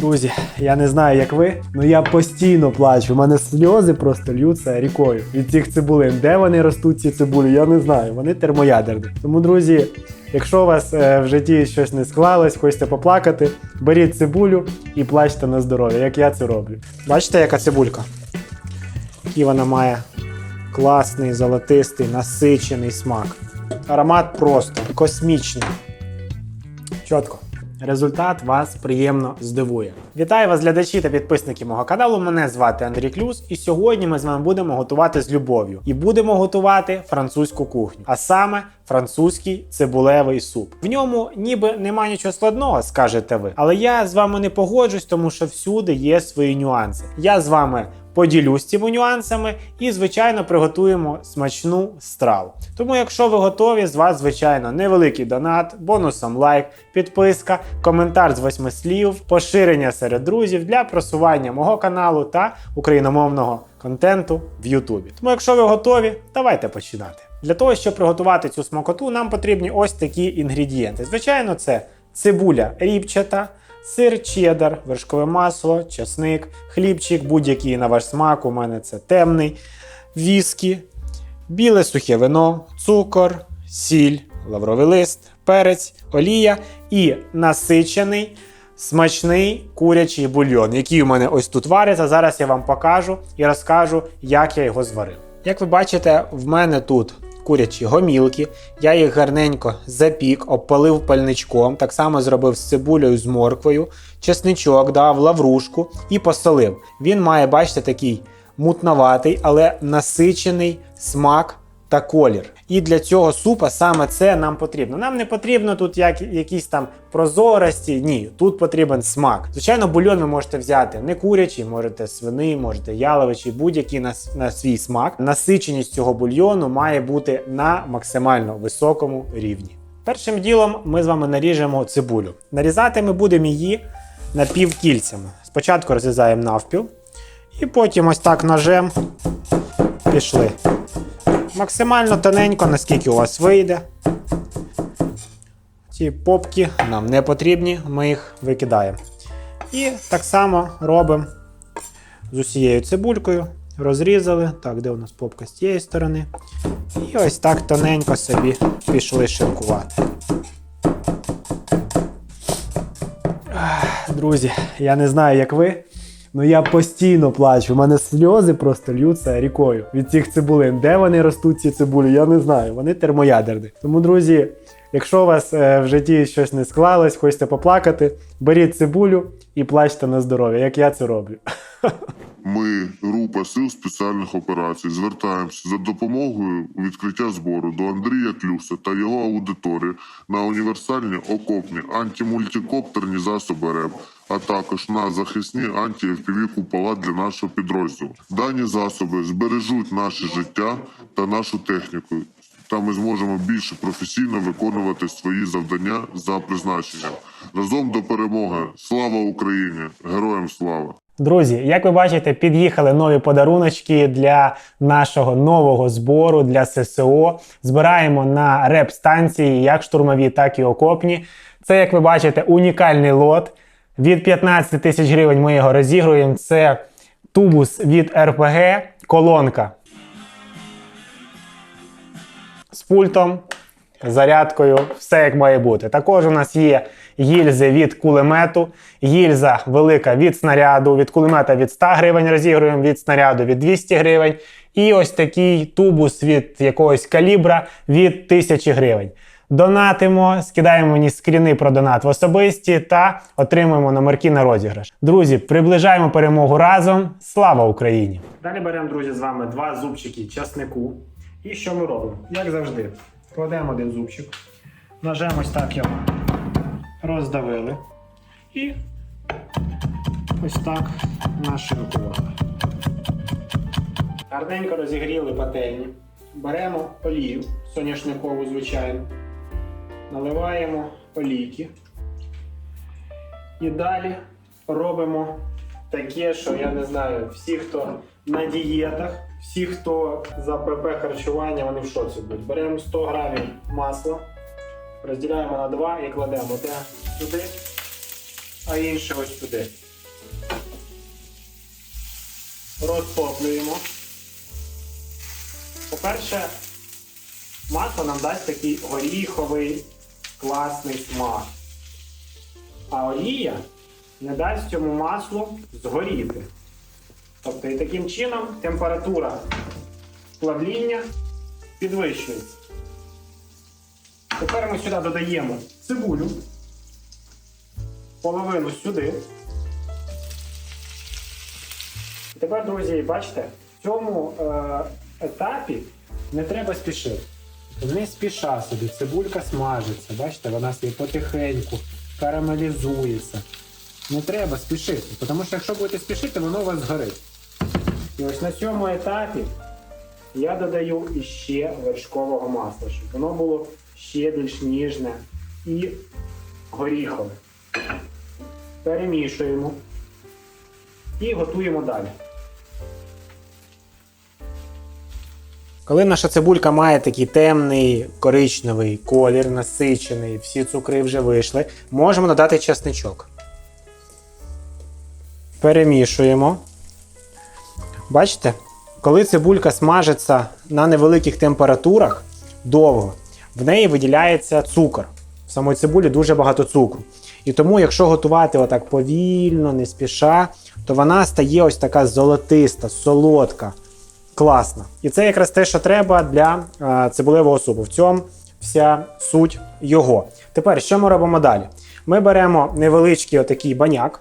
Друзі, я не знаю, як ви, але я постійно плачу. У мене сльози просто льються рікою від цих цибулин. Де вони ростуть, ці цибулі, я не знаю. Вони термоядерні. Тому, друзі, якщо у вас е, в житті щось не склалось, хочете поплакати, беріть цибулю і плачте на здоров'я, як я це роблю. Бачите, яка цибулька? Який вона має класний, золотистий, насичений смак. Аромат просто космічний. Чітко. Результат вас приємно здивує. Вітаю вас, глядачі та підписники мого каналу. Мене звати Андрій Клюс, і сьогодні ми з вами будемо готувати з любов'ю. І будемо готувати французьку кухню, а саме французький цибулевий суп. В ньому ніби нема нічого складного, скажете ви. Але я з вами не погоджусь, тому що всюди є свої нюанси. Я з вами поділюсь цими нюансами і, звичайно, приготуємо смачну страву. Тому, якщо ви готові, з вас, звичайно, невеликий донат, бонусом лайк, підписка, коментар з восьми слів, поширення серед друзів для просування мого каналу та україномовного контенту в Ютубі. Тому, якщо ви готові, давайте починати. Для того, щоб приготувати цю смакоту, нам потрібні ось такі інгредієнти. Звичайно, це цибуля ріпчата, сир чеддер, вершкове масло, чесник, хлібчик, будь-який на ваш смак. У мене це темний, віскі, біле сухе вино, цукор, сіль, лавровий лист, перець, олія і насичений. Смачний курячий бульйон, який у мене ось тут вариться. Зараз я вам покажу і розкажу, як я його зварив. Як ви бачите, в мене тут курячі гомілки. Я їх гарненько запік, обпалив пальничком, так само зробив з цибулею з морквою, чесничок дав, лаврушку і посолив. Він має, бачите, такий мутноватий, але насичений смак та колір. І для цього супа саме це нам потрібно. Нам не потрібно тут як, якісь там прозорості. Ні, тут потрібен смак. Звичайно, бульйон ви можете взяти не курячий, можете свиний, можете яловичий, будь-який на, на свій смак. Насиченість цього бульйону має бути на максимально високому рівні. Першим ділом ми з вами наріжемо цибулю. Нарізати ми будемо її напівкільцями. Спочатку розрізаємо навпіл, і потім ось так ножем пішли. Максимально тоненько, наскільки у вас вийде. Ці попки нам не потрібні, ми їх викидаємо. І так само робимо з усією цибулькою. Розрізали. Так, де у нас попка з цієї сторони. І ось так тоненько собі пішли шинкувати. Друзі, я не знаю, як ви. Ну я постійно плачу. У мене сльози просто льються рікою від цих цибулин. Де вони ростуть, ці цибулі, я не знаю. Вони термоядерні. Тому, друзі, якщо у вас е, в житті щось не склалось, хочете поплакати, беріть цибулю і плачте на здоров'я, як я це роблю. Ми, група сил спеціальних операцій, звертаємося за допомогою відкриття збору до Андрія Клюса та його аудиторії на універсальні окопні антимультикоптерні засоби РЕБ, а також на захисні анті-FPV купола для нашого підрозділу. Дані засоби збережуть наше життя та нашу техніку. Та ми зможемо більше професійно виконувати свої завдання за призначенням. Разом до перемоги! Слава Україні! Героям слава! Друзі, як ви бачите, під'їхали нові подаруночки для нашого нового збору для ССО. Збираємо на реп-станції, як штурмові, так і окопні. Це, як ви бачите, унікальний лот. Від 15 тисяч гривень ми його розігруємо. Це тубус від РПГ, колонка з пультом, зарядкою, все як має бути. Також у нас є гільзи від кулемету, гільза велика від снаряду, від кулемета від 100 гривень розігруємо, від снаряду від 200 гривень. І ось такий тубус від якогось калібра від 1000 гривень. Донатимо, скидаємо мені скріни про донат в особисті та отримуємо номерки на розіграш. Друзі, приближаємо перемогу разом. Слава Україні! Далі беремо, друзі, з вами два зубчики часнику. І що ми робимо? Як завжди, кладемо один зубчик, ножем ось так його роздавили. І ось так нашинкували. Гарненько розігріли пательню. Беремо олію соняшникову, звичайно. Наливаємо олійки. І далі робимо таке, що я не знаю, всі, хто на дієтах, всі, хто за ПП харчування, вони в шоці будуть. Беремо 100 грамів масла, розділяємо на два і кладемо те сюди, а інше ось туди. Розтоплюємо. По-перше, масло нам дасть такий горіховий класний смак. А олія не дасть цьому маслу згоріти. Тобто і таким чином температура плавління підвищується. Тепер ми сюди додаємо цибулю, половину сюди. І Тепер, друзі, бачите, в цьому е, етапі не треба спішити. Не спіша собі, цибулька смажиться, бачите, вона собі потихеньку карамелізується. Не треба спішити, тому що якщо будете спішити, воно у вас згорить. І ось на цьому етапі я додаю іще вершкового масла, щоб воно було ще більш ніжне і горіхове. Перемішуємо і готуємо далі. Коли наша цибулька має такий темний коричневий колір, насичений, всі цукри вже вийшли, можемо додати чесничок. Перемішуємо. Бачите, коли цибулька смажиться на невеликих температурах довго, в неї виділяється цукор. В самої цибулі дуже багато цукру. І тому, якщо готувати отак повільно, не спіша, то вона стає ось така золотиста, солодка, класна. І це якраз те, що треба для е, цибулевого супу. В цьому вся суть його. Тепер, що ми робимо далі? Ми беремо невеличкий отакий баняк.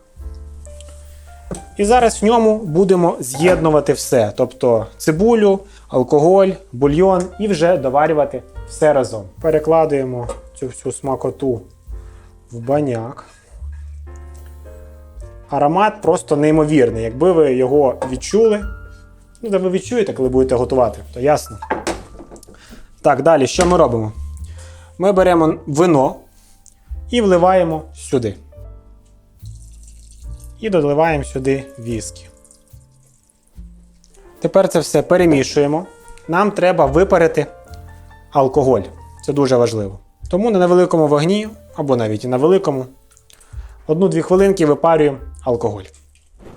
І зараз в ньому будемо з'єднувати все. Тобто цибулю, алкоголь, бульйон і вже доварювати все разом. Перекладуємо цю всю смакоту в баняк. Аромат просто неймовірний. Якби ви його відчули, ну, ви відчуєте, коли будете готувати, то ясно. Так, далі, що ми робимо? Ми беремо вино і вливаємо сюди. І доливаємо сюди віскі. Тепер це все перемішуємо. Нам треба випарити алкоголь. Це дуже важливо. Тому на невеликому вогні, або навіть і на великому, одну-дві хвилинки випарюємо алкоголь.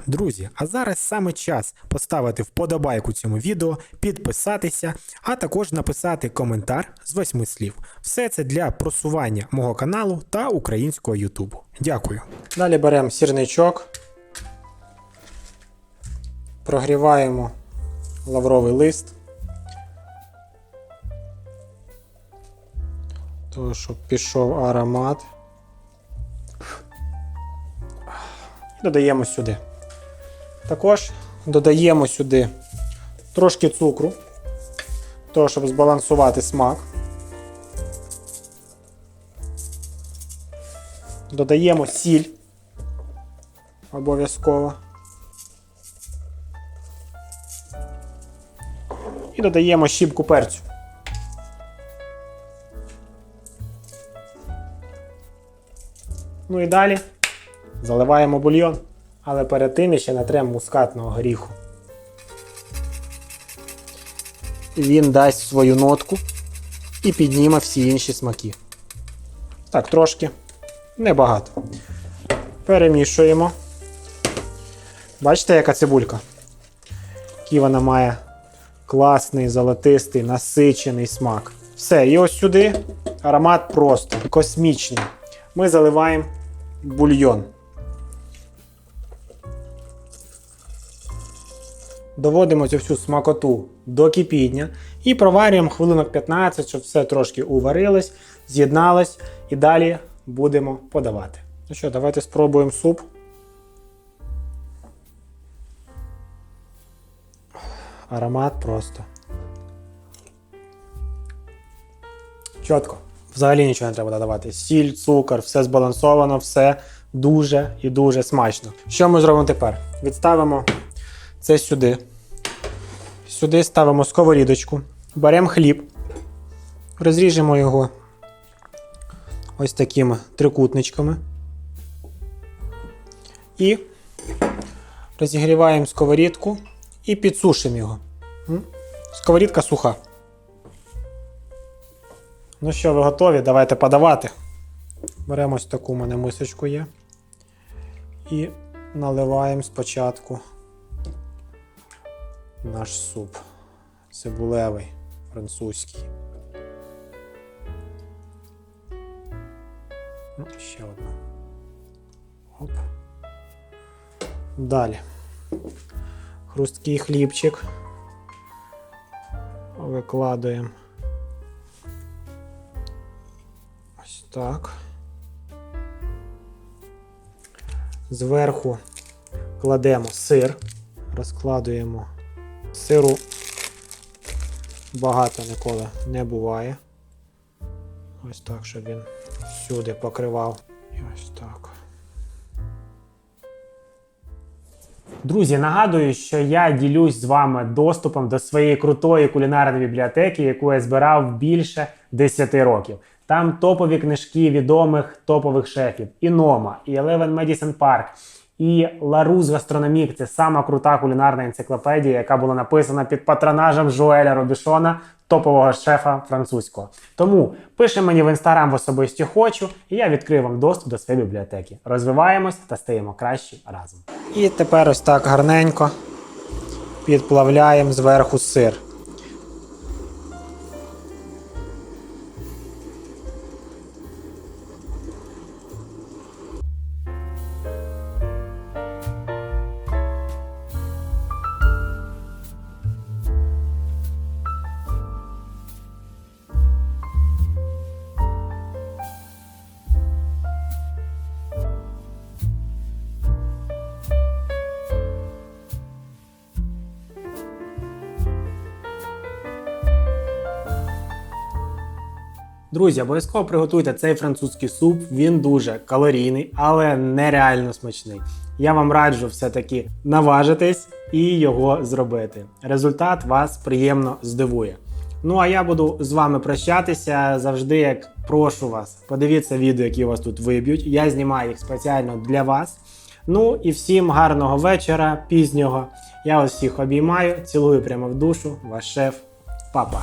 Друзі, а зараз саме час поставити вподобайку цьому відео, підписатися, а також написати коментар з восьми слів. Все це для просування мого каналу та українського Ютубу. Дякую. Далі беремо сірничок, прогріваємо лавровий лист. Того, щоб пішов аромат. Додаємо сюди. Також додаємо сюди трошки цукру, того, щоб збалансувати смак. Додаємо сіль обов'язково. Додаємо щіпку перцю. Ну і далі заливаємо бульйон, але перед тим ще натремо мускатного горіху. Він дасть свою нотку і підніме всі інші смаки. Так, трошки, небагато. Перемішуємо. Бачите, яка цибулька? Який вона має класний, золотистий, насичений смак. Все, і ось сюди аромат просто космічний. Ми заливаємо бульйон. Доводимо цю всю смакоту до кипіння і проварюємо хвилинок 15, щоб все трошки уварилось, з'єдналось і далі будемо подавати. Ну що, давайте спробуємо суп. Аромат просто. Чітко. Взагалі нічого не треба додавати. Сіль, цукор, все збалансовано, все дуже і дуже смачно. Що ми зробимо тепер? Відставимо це сюди. Сюди ставимо сковорідочку, беремо хліб, розріжемо його ось такими трикутничками. І розігріваємо сковорідку і підсушимо його. Сковорідка суха. Ну що, ви готові? Давайте подавати. Беремо ось таку у мене мисочку є. І наливаємо спочатку наш суп. Цибулевий, французький. Ну, ще одна. Оп. Далі. Хрусткий хлібчик. Викладуємо. Ось так. Зверху кладемо сир, розкладуємо. Сиру багато ніколи не буває. Ось так, щоб він всюди покривав. І ось так. Друзі, нагадую, що я ділюсь з вами доступом до своєї крутої кулінарної бібліотеки, яку я збирав більше 10 років. Там топові книжки відомих топових шефів: і Нома, і Eleven Medicine Park, і Ларус Гастрономік це сама крута кулінарна енциклопедія, яка була написана під патронажем Жуеля Робішона, топового шефа французького. Тому пиши мені в інстаграм в особисті хочу, і я відкрию вам доступ до своєї бібліотеки. Розвиваємось та стаємо краще разом. І тепер ось так гарненько підплавляємо зверху сир. Друзі, обов'язково приготуйте цей французький суп. Він дуже калорійний, але нереально смачний. Я вам раджу все-таки наважитись і його зробити. Результат вас приємно здивує. Ну а я буду з вами прощатися завжди, як прошу вас. Подивіться відео, які у вас тут виб'ють. Я знімаю їх спеціально для вас. Ну і всім гарного вечора, пізнього. Я вас всіх обіймаю, цілую прямо в душу, ваш шеф, папа.